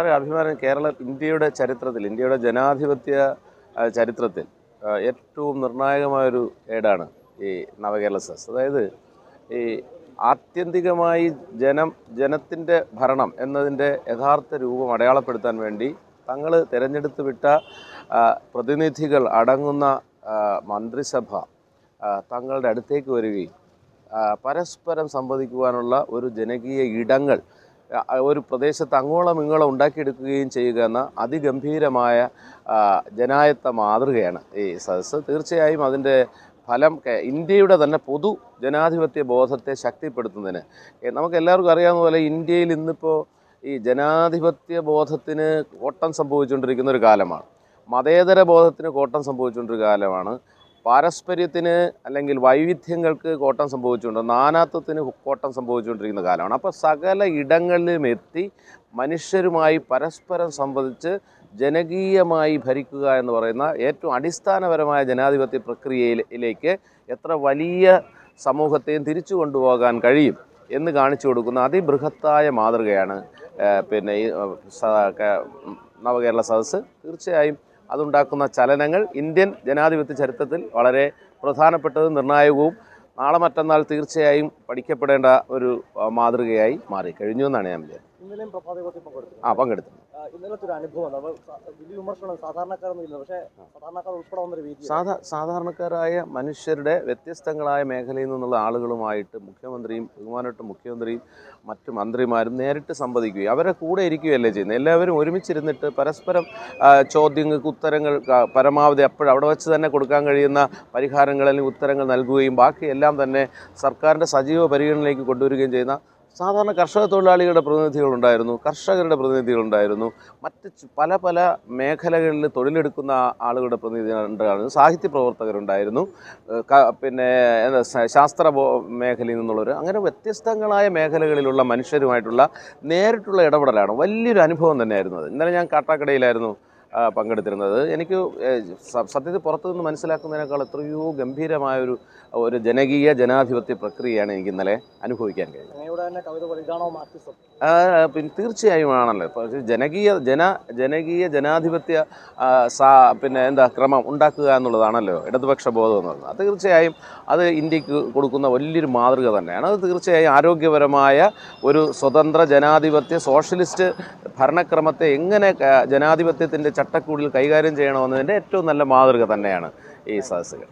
വളരെ അഭിമാനം കേരള ഇന്ത്യയുടെ ചരിത്രത്തിൽ ഇന്ത്യയുടെ ജനാധിപത്യ ചരിത്രത്തിൽ ഏറ്റവും നിർണായകമായൊരു ഏടാണ് ഈ നവകേരള സെസ്. അതായത് ഈ ആത്യന്തികമായി ജനം ജനത്തിന്റെ ഭരണം എന്നതിന്റെ യഥാർത്ഥ രൂപം അടയാളപ്പെടുത്താൻ വേണ്ടി തങ്ങൾ തിരഞ്ഞെടുത്ത് വിട്ട പ്രതിനിധികൾ അടങ്ങുന്ന മന്ത്രിസഭ തങ്ങളുടെ അടുത്തേക്ക് വരികയും പരസ്പരം സംവദിക്കുവാനുള്ള ഒരു ജനകീയ ഇടങ്ങൾ ഒരു പ്രദേശത്ത് അങ്ങോളം ഇങ്ങോളം ഉണ്ടാക്കിയെടുക്കുകയും ചെയ്യുക എന്ന അതിഗംഭീരമായ ജനായത്ത മാതൃകയാണ് ഈ സദസ്സ്. തീർച്ചയായും അതിന്റെ ഫലം ഇന്ത്യയുടെ തന്നെ പൊതു ജനാധിപത്യ ബോധത്തെ ശക്തിപ്പെടുത്തുന്നതിന്. നമുക്ക് എല്ലാവർക്കും അറിയാവുന്ന പോലെ ഇന്ത്യയിൽ ഇന്നിപ്പോൾ ഈ ജനാധിപത്യ ബോധത്തിന് കോട്ടം സംഭവിച്ചുകൊണ്ടിരിക്കുന്ന ഒരു കാലമാണ്. മതേതര ബോധത്തിന് കോട്ടം സംഭവിച്ചുകൊണ്ടൊരു കാലമാണ്. പാരസ്പര്യത്തിന് അല്ലെങ്കിൽ വൈവിധ്യങ്ങൾക്ക് കോട്ടം സംഭവിച്ചുകൊണ്ട് നാനാത്വത്തിന് കോട്ടം സംഭവിച്ചുകൊണ്ടിരിക്കുന്ന കാലമാണ്. അപ്പോൾ സകല ഇടങ്ങളിലും എത്തി മനുഷ്യരുമായി പരസ്പരം സംവദിച്ച് ജനകീയമായി ഭരിക്കുക എന്ന് പറയുന്ന ഏറ്റവും അടിസ്ഥാനപരമായ ജനാധിപത്യ പ്രക്രിയയിലേക്ക് എത്ര വലിയ സമൂഹത്തെയും തിരിച്ചു കൊണ്ടുപോകാൻ കഴിയും എന്ന് കാണിച്ചു കൊടുക്കുന്ന അതിബൃഹത്തായ മാതൃകയാണ് പിന്നെ ഈ നവകേരള സദസ്സ്. തീർച്ചയായും അതുണ്ടാക്കുന്ന ചലനങ്ങൾ ഇന്ത്യൻ ജനാധിപത്യ ചരിത്രത്തിൽ വളരെ പ്രധാനപ്പെട്ടതും നിർണായകവും നാളെ മറ്റന്നാൾ തീർച്ചയായും പഠിക്കപ്പെടേണ്ട ഒരു മാതൃകയായി മാറി കഴിഞ്ഞു എന്നാണ് ഞാൻ വിചാരിക്കുന്നത്. ആ പങ്കെടുത്തു. ഇന്നലത്തെ ഒരു അനുഭവം നമ്മൾ വലിയ വിമർശനം സാധാരണക്കാരൊന്നുമല്ല. പക്ഷേ സാധാരണക്കാർ ഉൾപ്പെടെ വന്നൊരു വേദി സാധാ സാധാരണക്കാരായ മനുഷ്യരുടെ വ്യത്യസ്തങ്ങളായ മേഖലയിൽ നിന്നുള്ള ആളുകളുമായിട്ട് മുഖ്യമന്ത്രിയും ബഹുമാനപ്പെട്ട മുഖ്യമന്ത്രിയും മറ്റു മന്ത്രിമാരും നേരിട്ട് സംവദിക്കുകയും അവരെ കൂടെ ഇരിക്കുകയല്ലേ ചെയ്യുന്നത്? എല്ലാവരും ഒരുമിച്ചിരുന്നിട്ട് പരസ്പരം ചോദ്യങ്ങൾക്ക് ഉത്തരങ്ങൾ പരമാവധി അപ്പോഴും അവിടെ വെച്ച് തന്നെ കൊടുക്കാൻ കഴിയുന്ന പരിഹാരങ്ങൾ അല്ലെങ്കിൽ ഉത്തരങ്ങൾ നൽകുകയും ബാക്കിയെല്ലാം തന്നെ സർക്കാരിന്റെ സജീവ പരിഗണനയിലേക്ക് കൊണ്ടുവരികയും ചെയ്യുന്ന സാധാരണ കർഷക തൊഴിലാളികളുടെ പ്രതിനിധികളുണ്ടായിരുന്നു കർഷകരുടെ പ്രതിനിധികളുണ്ടായിരുന്നു. മറ്റ് പല പല മേഖലകളിൽ തൊഴിലെടുക്കുന്ന ആളുകളുടെ പ്രതിനിധികളുണ്ടായിരുന്നു സാഹിത്യ പ്രവർത്തകരുണ്ടായിരുന്നു പിന്നെ ശാസ്ത്ര മേഖലയിൽ നിന്നുള്ളവർ അങ്ങനെ വ്യത്യസ്തങ്ങളായ മേഖലകളിലുള്ള മനുഷ്യരുമായിട്ടുള്ള നേരിട്ടുള്ള ഇടപെടലാണ്. വലിയൊരു അനുഭവം തന്നെയായിരുന്നു അത്. ഇന്നലെ ഞാൻ കാട്ടാക്കടയിലായിരുന്നു. പങ്കെടുത്തിരുന്നത്. എനിക്ക് സത്യത്തിൽ പുറത്തുനിന്ന് മനസ്സിലാക്കുന്നതിനേക്കാൾ എത്രയോ ഗംഭീരമായൊരു ഒരു ജനകീയ ജനാധിപത്യ പ്രക്രിയയാണ് എനിക്ക് ഇന്നലെ അനുഭവിക്കാൻ കഴിഞ്ഞത്. പിന്നെ തീർച്ചയായും ആണല്ലോ. ജനകീയ ജന ജനകീയ ജനാധിപത്യ സാ പിന്നെ എന്താ ക്രമം ഉണ്ടാക്കുക എന്നുള്ളതാണല്ലോ ഇടതുപക്ഷ ബോധം എന്ന് പറയുന്നത്. അത് തീർച്ചയായും അത് ഇന്ത്യയ്ക്ക് കൊടുക്കുന്ന വലിയൊരു മാതൃക തന്നെയാണ്. അത് തീർച്ചയായും ആരോഗ്യപരമായ ഒരു സ്വതന്ത്ര ജനാധിപത്യ സോഷ്യലിസ്റ്റ് ഭരണക്രമത്തെ എങ്ങനെ ജനാധിപത്യത്തിന്റെ ചട്ടക്കൂടിൽ കൈകാര്യം ചെയ്യണമെന്നതിന്റെ ഏറ്റവും നല്ല മാതൃക തന്നെയാണ് ഈ സദസ്സുകൾ.